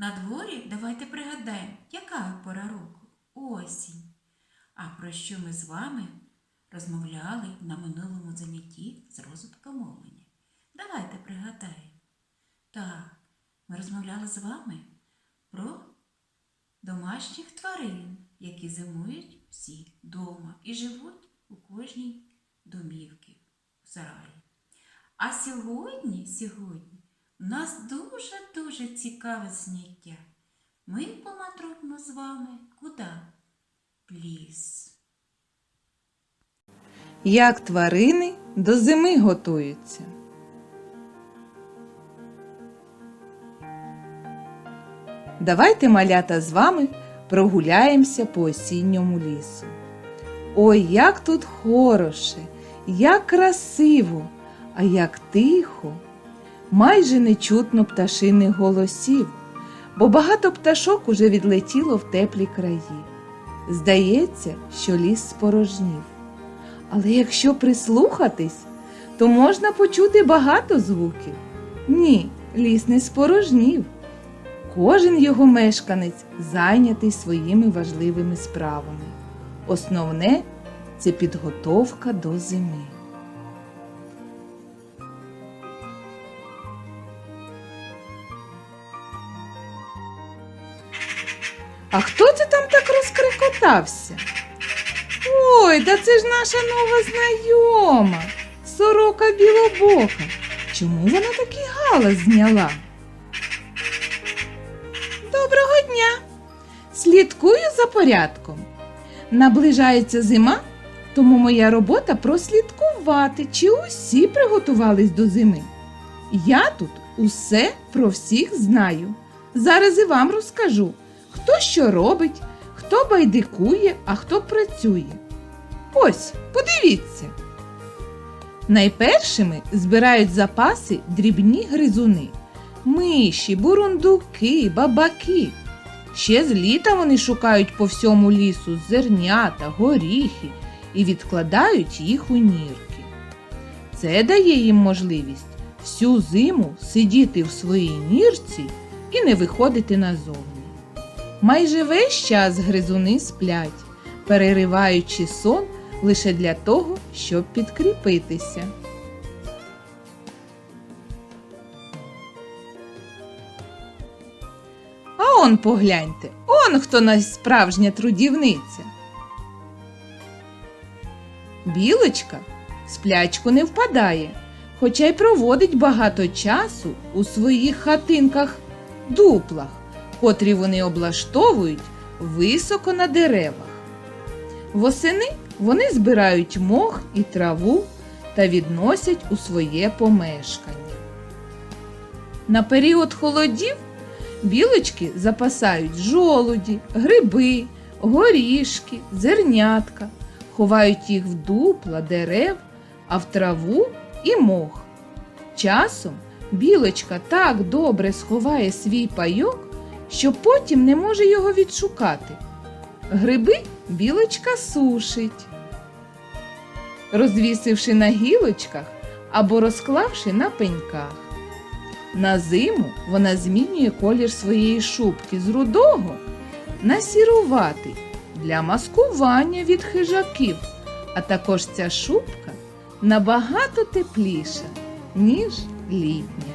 На дворі давайте пригадаємо, яка пора року? Осінь. А про що ми з вами розмовляли на минулому занятті з розвитку мовлення? Давайте пригадаємо. Так, ми розмовляли з вами про домашніх тварин, які зимують всі вдома і живуть у кожній домівці в сараї. А сьогодні, сьогодні нас дуже-дуже цікаве заняття. Ми помандруємо з вами куди? В ліс. Як тварини до зими готуються. Давайте, малята, з вами прогуляємося по осінньому лісу. Ой, як тут хороше, як красиво, а як тихо. Майже не чутно пташиних голосів, бо багато пташок уже відлетіло в теплі краї. Здається, що ліс спорожнів. Але якщо прислухатись, то можна почути багато звуків. Ні, ліс не спорожнів. Кожен його мешканець зайнятий своїми важливими справами. Основне це підготовка до зими. А хто це там так розкрикотався? Ой, да це ж наша нова знайома, сорока білобока. Чому вона такий галас зняла? Доброго дня! Слідкую за порядком. Наближається зима, тому моя робота прослідкувати, чи усі приготувались до зими. Я тут усе про всіх знаю. Зараз і вам розкажу, хто що робить, хто байдикує, а хто працює. Ось, подивіться. Найпершими збирають запаси дрібні гризуни, миші, бурундуки, бабаки. Ще з літа вони шукають по всьому лісу зернята, горіхи і відкладають їх у нірки. Це дає їм можливість всю зиму сидіти в своїй нірці і не виходити назовні. Майже весь час гризуни сплять, перериваючи сон лише для того, щоб підкріпитися. А он погляньте, он хто найсправжня трудівниця. Білочка в сплячку не впадає, хоча й проводить багато часу у своїх хатинках дуплах, котрі вони облаштовують високо на деревах. Восени вони збирають мох і траву та відносять у своє помешкання. На період холодів білочки запасають жолуді, гриби, горішки, зернятка, ховають їх в дупла дерев, а в траву і мох. Часом білочка так добре сховає свій пайок, що потім не може його відшукати. Гриби білочка сушить, розвісивши на гілочках або розклавши на пеньках. На зиму вона змінює колір своєї шубки з рудого на сіруватий для маскування від хижаків, а також ця шубка набагато тепліша, ніж літня.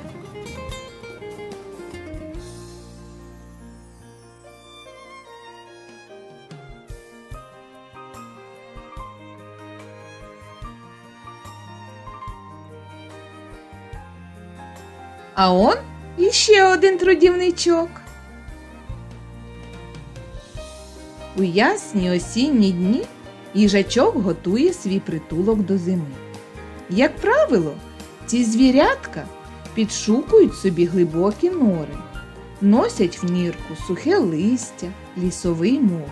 А он іще один трудівничок. У ясні осінні дні їжачок готує свій притулок до зими. Як правило, ці звірятка підшукують собі глибокі нори, носять в нірку сухе листя, лісовий мох.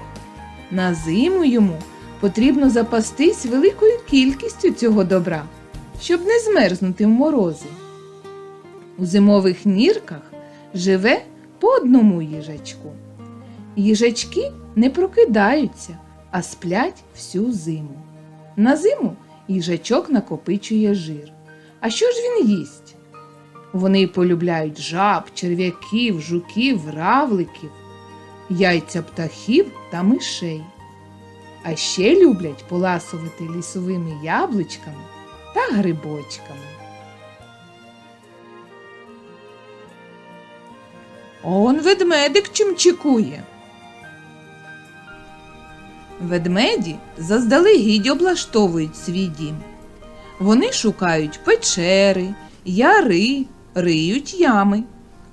На зиму йому потрібно запастись великою кількістю цього добра, щоб не змерзнути в морози. У зимових нірках живе по одному їжачку. Їжачки не прокидаються, а сплять всю зиму. На зиму їжачок накопичує жир. А що ж він їсть? Вони полюбляють жаб, черв'яків, жуків, равликів, яйця птахів та мишей. А ще люблять поласувати лісовими яблучками та грибочками. Он ведмедик чимчикує. Ведмеді заздалегідь облаштовують свій дім. Вони шукають печери, яри, риють ями,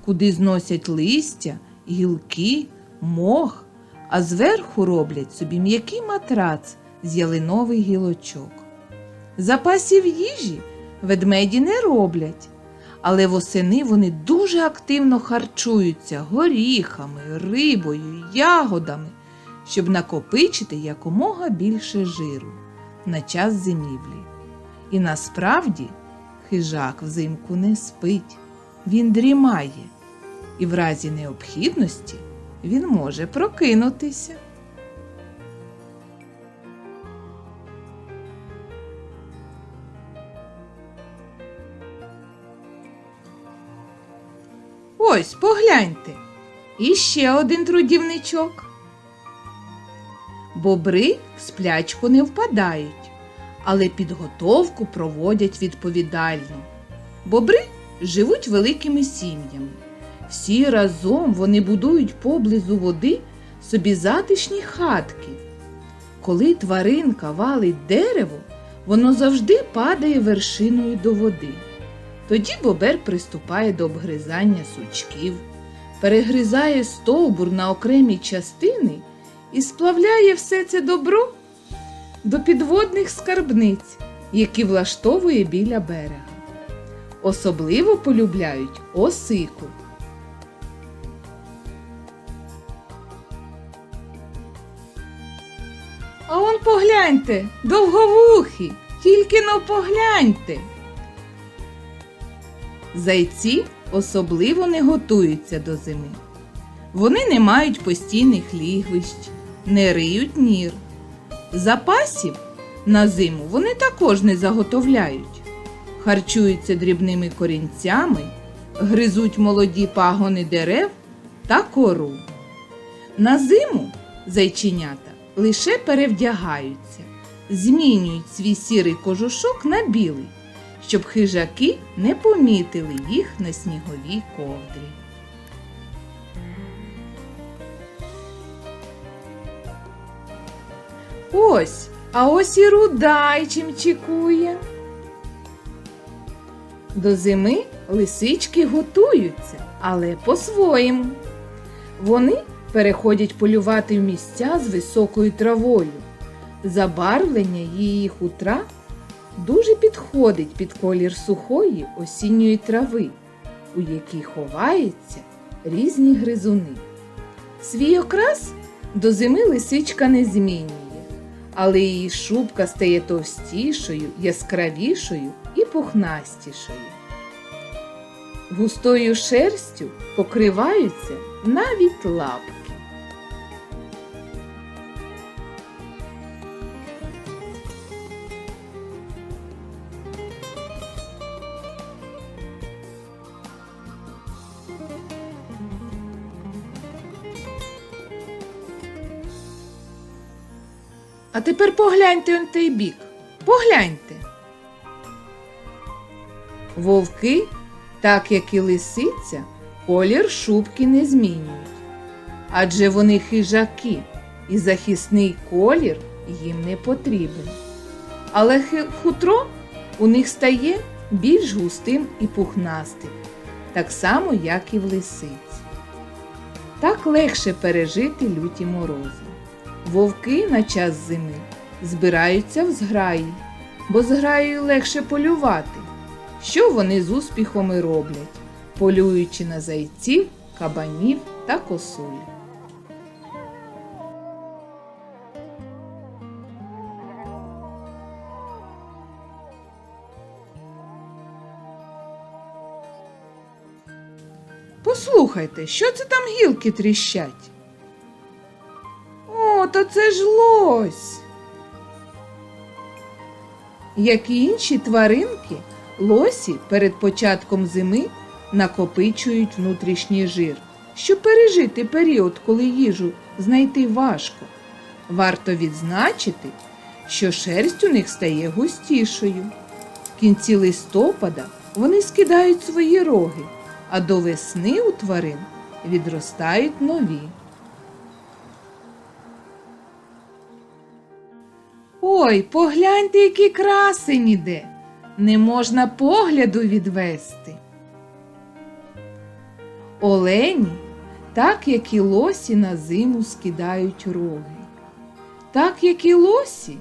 куди зносять листя, гілки, мох, а зверху роблять собі м'який матрац з ялинових гілочок. Запасів їжі ведмеді не роблять, але восени вони дуже активно харчуються горіхами, рибою, ягодами, щоб накопичити якомога більше жиру на час зимівлі. І насправді хижак взимку не спить, він дрімає, і в разі необхідності він може прокинутися. Ось погляньте. І ще один трудівничок. Бобри в сплячку не впадають, але підготовку проводять відповідально. Бобри живуть великими сім'ями. Всі разом вони будують поблизу води собі затишні хатки. Коли тваринка валить дерево, воно завжди падає вершиною до води. Тоді бобер приступає до обгризання сучків, перегризає стовбур на окремі частини і сплавляє все це добро до підводних скарбниць, які влаштовує біля берега. Особливо полюбляють осику. А он погляньте, довговухі, тільки но погляньте. Зайці особливо не готуються до зими. Вони не мають постійних лігвищ, не риють нір. Запасів на зиму вони також не заготовляють. Харчуються дрібними корінцями, гризуть молоді пагони дерев та кору. На зиму зайченята лише перевдягаються, змінюють свій сірий кожушок на білий, щоб хижаки не помітили їх на сніговій ковдрі. Ось, а ось і рудай чимчикує. До зими лисички готуються, але по-своєму. Вони переходять полювати в місця з високою травою. Забарвлення її хутра дуже підходить під колір сухої осінньої трави, у якій ховаються різні гризуни. Свій окрас до зими лисичка не змінює, але її шубка стає товстішою, яскравішою і пухнастішою. Густою шерстю покриваються навіть лапки. А тепер погляньте он той бік. Погляньте. Вовки, так як і лисиця, колір шубки не змінюють. Адже вони хижаки, і захисний колір їм не потрібен. Але хутро у них стає більш густим і пухнастим, так само, як і в лисиці. Так легше пережити люті морози. Вовки на час зими збираються в зграї, бо зграєю легше полювати. Що вони з успіхом і роблять, полюючи на зайців, кабанів та косуль. Послухайте, що це там гілки тріщать? То це ж лось. Як і інші тваринки, лосі перед початком зими накопичують внутрішній жир, щоб пережити період, коли їжу знайти важко. Варто відзначити, що шерсть у них стає густішою. В кінці листопада вони скидають свої роги, а до весни у тварин відростають нові. Ой, погляньте, які красень іде. Не можна погляду відвести. Олені, так як і лосі на зиму скидають роги. Так як і лосі,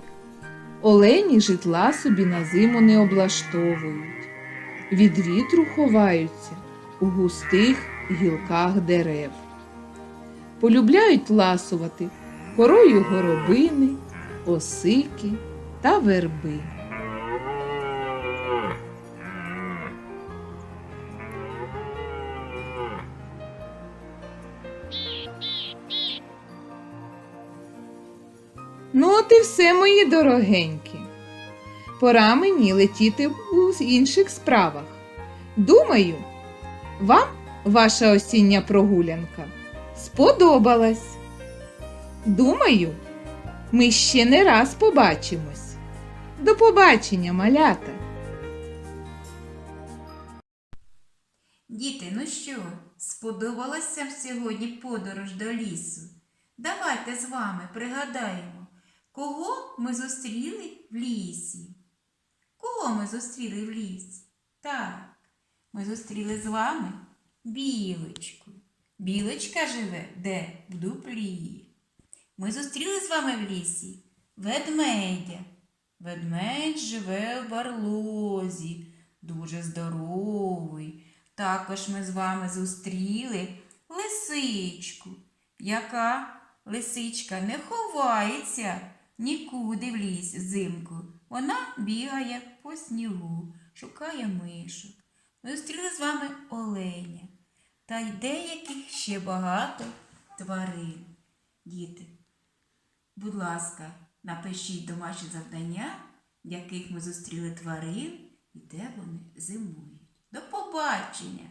олені житла собі на зиму не облаштовують. Від вітру ховаються у густих гілках дерев. Полюбляють ласувати корою горобини, осики та верби. Ну, от і все, мої дорогенькі. Пора мені летіти у інших справах. Думаю, вам ваша осіння прогулянка сподобалась. Думаю, ми ще не раз побачимось. До побачення, малята! Діти, ну що, сподобалася сьогодні подорож до лісу? Давайте з вами пригадаємо, кого ми зустріли в лісі. Кого ми зустріли в лісі? Так, ми зустріли з вами білочку. Білочка живе де? В дуплі. Ми зустріли з вами в лісі ведмедя. Ведмедь живе в барлозі, дуже здоровий. Також ми з вами зустріли лисичку, яка лисичка не ховається нікуди в ліс взимку. Вона бігає по снігу, шукає мишок. Ми зустріли з вами оленя та й деяких ще багато тварин. Діти, будь ласка, напишіть домашні завдання, в яких ми зустріли тварин і де вони зимують. До побачення!